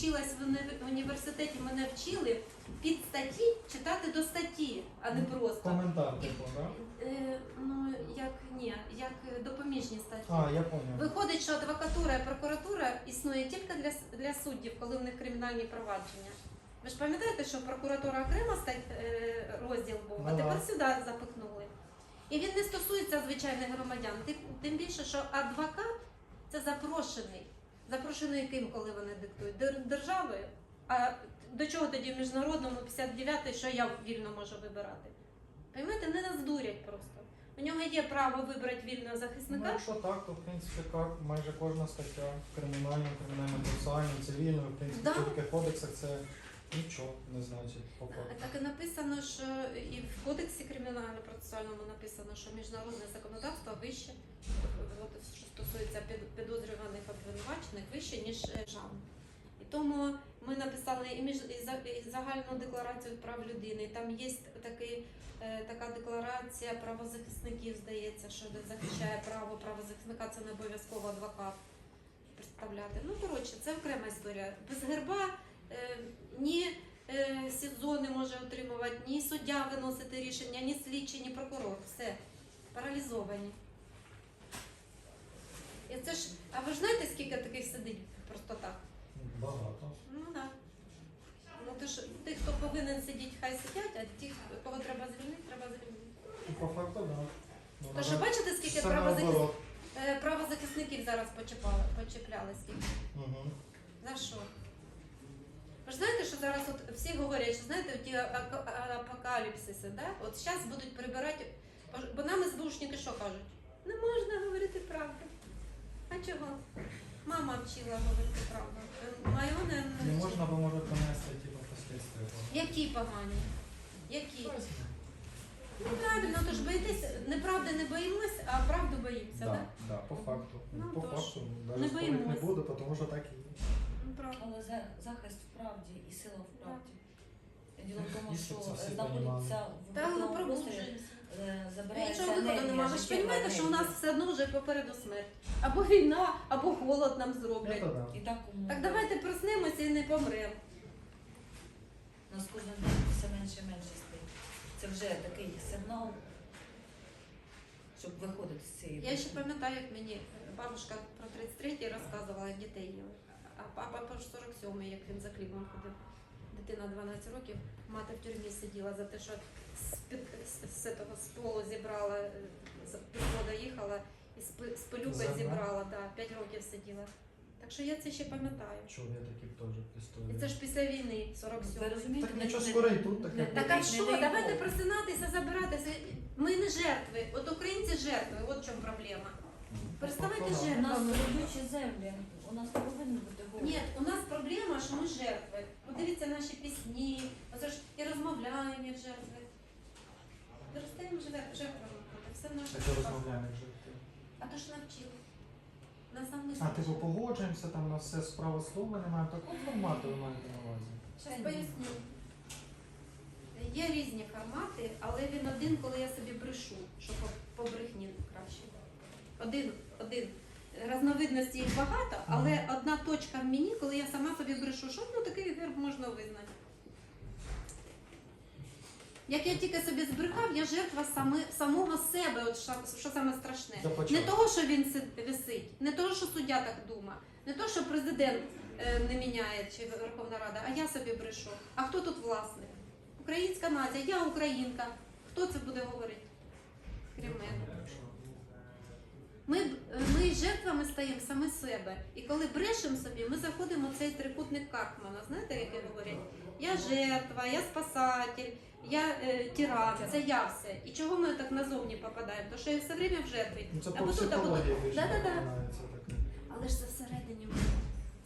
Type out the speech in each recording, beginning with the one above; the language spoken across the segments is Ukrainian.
вчилась в університеті, мене вчили під статті читати до статті, а не просто. Коментар, типу, да? Е, ну, як ні, як допоміжні статті. А, я поняв. Виходить, що адвокатура і прокуратура існує тільки для, для суддів, коли в них кримінальні провадження. Ви ж пам'ятаєте, що прокуратура окремо стать, е, розділ був, а Ну, тепер сюди запихнули. І він не стосується звичайних громадян. Тим більше, що адвокат це запрошений. Запрошений ким, коли вони диктують? Дер- Державою. А до чого тоді в міжнародному 59-й, що я вільно можу вибирати? Поймете, не нас дурять просто. У нього є право вибрати вільного Ну, захисника. якщо так, то в принципі як майже кожна стаття кримінальна, кримінальна процесуальна, цивільна, в принципі, Да. в тільки кодексах це нічого не значить по. Так і написано, що і в кодексі кримінально-процесуальному написано, що міжнародне законодавство вище, от, підозрюваних обвинувачених, вище, ніж е, державне. І тому ми написали і, між, і, загальну декларацію прав людини. Там є такий, е, така декларація правозахисників, здається, що захищає право правозахисника, це не обов'язково адвокат представляти. Ну, коротше, це окрема історія. Без герба е, ні СІЗО не може отримувати, ні суддя виносити рішення, ні слідчий, ні прокурор. Все. Паралізовані. Це ж, а ви ж знаєте, скільки таких сидить просто так? Багато. Ну так. Да. Ну то ж тих, хто повинен сидіти, хай сидять, а тих, кого треба звільнити, треба звільнити. По факту. Да. Ну, Тож ви бачите, скільки все правозахис... наоборот. е, правозахисників зараз почепали, почепляли скільки? Мгм. За що? Ви ж знаєте, що зараз от всі говорять, що знаєте, ті ака- а- апокаліпсиси, да? от зараз будуть прибирати, бо нам СБУшники що кажуть? Не можна говорити правду. А чого? Мама вчила говорити правду. Е, не, Не можна, бо може понести типу последствия. Які погані? Які? Ну правильно, то ж боїтесь, неправди не боїмось, а правду боїмося, Да, так? да, по факту. Ну, по тож, факту, не навіть спорити не боїмось. буду, тому що так і є. Ну, правда. Але за- захист в правді і сила в правді. Діло в тому, що це всі знаходиться в Та ну виконавчому пробуджуємося. Е, забирається Нічого виходу енергія, немає. Ви ж життєва розумієте, що у нас енергія. все одно вже попереду смерть. Або війна, або голод нам зроблять. Це да. І так, умовно, Так давайте проснемося і не помремо. у нас кожен день все менше і менше стає. Це вже такий сигнал, щоб виходити з цієї. Я ще пам'ятаю, як мені бабушка про 33-й розказувала як дітей їли. А папа про 47-й, як він за хлібом ходив. Дитина 12 років, мати в тюрмі сиділа за те, що з, з, з того столу зібрала, е, з їхала і з, пи- з пилюкою Зерна? зібрала, да, 5 років сиділа. Так що я це ще пам'ятаю. Чув я такі теж історії. І це ж після війни, 47 Ви Так нічого скоро і тут таке не- буде. Так а що? Давайте просинатися, забиратися. Ми не жертви. От українці жертви, от в чому проблема. Переставайте По факту, да. У нас родючі землі, у нас не повинні бути голод. Ні, у нас проблема, що ми жертви. Подивіться наші пісні, оце ж і розмовляємо як жертви. Доростаємо жертв- жертвами. Все наше. Таке розмовляємо як жити. А то ж навчили. Нас нам не А типу погоджуємося, там на все справа слова немає. Такого формату ви маєте на увазі. Зараз поясню. Є різні формати, але він один, коли я собі брешу, що по, по брехні краще. Один, один. Разновидностей їх багато, але одна точка в мені, коли я сама собі брешу, що ну такий герб можна визнати. Як я тільки собі збрехав, я жертва саме, самого себе, от що, що саме страшне. Не того, що він си- висить, не того, що суддя так думає, не того, що президент е, не міняє чи Верховна Рада, а я собі брешу. А хто тут власник? Українська нація, я українка. Хто це буде говорити? Крім мене. Ми, б- ми жертвами стаємо саме себе. І коли брешемо собі, ми заходимо в цей трикутник Карпмана. Знаєте, як я говорять? Я жертва, я спасатель, я е, тиран, це я все. І чого ми так назовні попадаємо? Тому що я все время в жертві. Ну це Або по тут, або тут. психології більше Да-да-да. починається. Але ж це всередині в мене.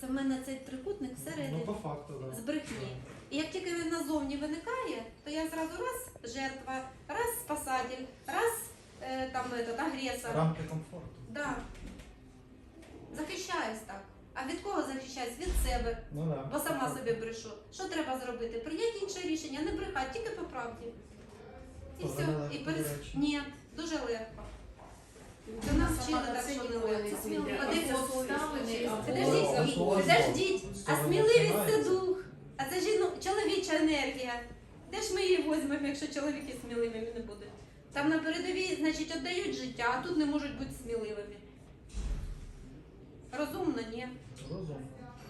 Це в мене цей трикутник Ну всередині. по факту, З так. брехні. І як тільки він назовні виникає, то я зразу раз жертва, раз спасатель, раз е, там этот, агресор. Рамки комфорту. Да. Захищаюсь так. А захищаюсь? Від себе. Ну да. Бо сама собі брешу. Що треба зробити? Прийняти інше рішення, не брехати, тільки по правді. І все. І перес... Ні, дуже легко. Це нас вчили так, що не легко. Подивіться, обставини, Підождіть, підождіть. А сміливість це дух. А це чоловіча енергія. Де ж ми її візьмемо, якщо чоловіки сміливими не будуть? Там на передовій, значить, віддають життя, а тут не можуть бути сміливими. Розумно, ні. Розумно.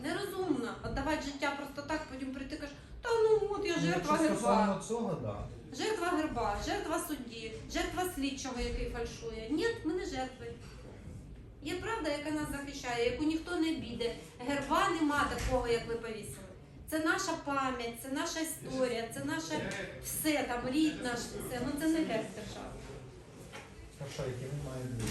Нерозумно віддавати життя просто так, потім прийти і кажеш, та ну от я Ну, жертва герба. цього, да. Жертва герба, жертва судді, жертва слідчого, який фальшує. Ні, ми не жертви. Є правда, яка нас захищає, яку ніхто не біде. Герба нема такого, як ви повісили. Це наша пам'ять, це наша історія, це наше все, там рід наш, все. Ну це не герб держави. Що, які він має бути?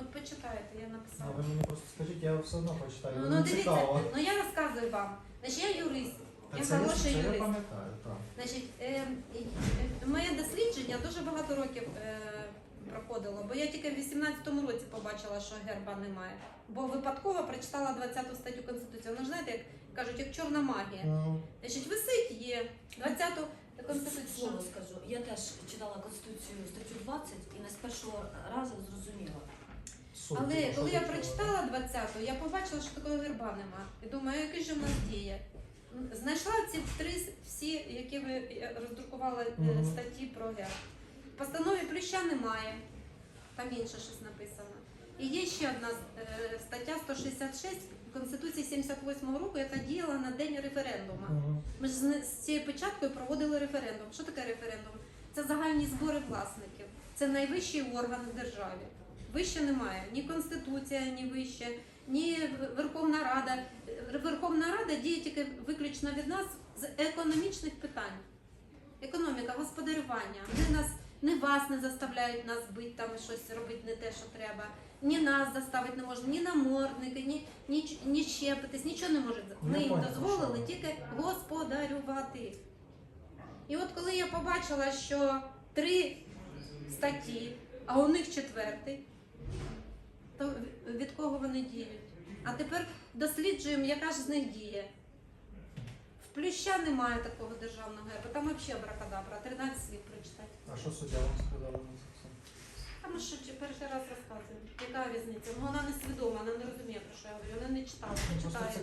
От почитайте, я А ви мені просто скажіть, я все одно почитаю. Ну, Мені ну дивіться, цікаво. ну я розказую вам. Значить, я юрист, Та я це, хороший це я юрист. пам'ятаю, так. Значить, е, е, моє дослідження дуже багато років е, проходило, бо я тільки в 18-му році побачила, що герба немає. Бо випадково прочитала 20 статтю Конституції. Вона ж знаєте, як кажуть, як чорна магія. Ну, Значить, висить є 20 Конституцію. Слово скажу. Я теж читала Конституцію статтю 20 і не з першого разу зрозуміла. Суть, Але що коли я прочитала 20-ту, я побачила, що такого герба нема. І думаю, який же в нас діє. Знайшла ці три всі, які ви е, роздрукували е, Мгм. статті про герб. В постанові плюща немає, там інше щось написано. І є ще одна е, стаття 166 Конституції 78 року, яка діяла на день референдуму. Мгм. Ми ж з з цією печаткою проводили референдум. Що таке референдум? Це загальні збори власників. Це найвищий орган в державі. Вище немає ні Конституція, ні вище, ні Верховна Рада. Е, Верховна Рада діє тільки виключно від нас з економічних питань. Економіка, господарювання. Вони нас не вас не заставляють нас бити там щось робити не те, що треба. Ні нас заставити не можна, ні намордники, ні, ні, ні щепитись, нічого не можуть. Ми їм дозволили що. тільки господарювати. І от коли я побачила, що три статті, а у них четвертий, то від кого вони діють? А тепер досліджуємо, яка ж з них діє. В плюща немає такого державного герба, там взагалі бракадабра, 13 слів прочитати. А що суддя вам сказала на це все? А ми що перший раз розказуємо? Яка різниця? Ну вона не свідома, вона не розуміє, про що я говорю, вона не читала, не читає. цікаво.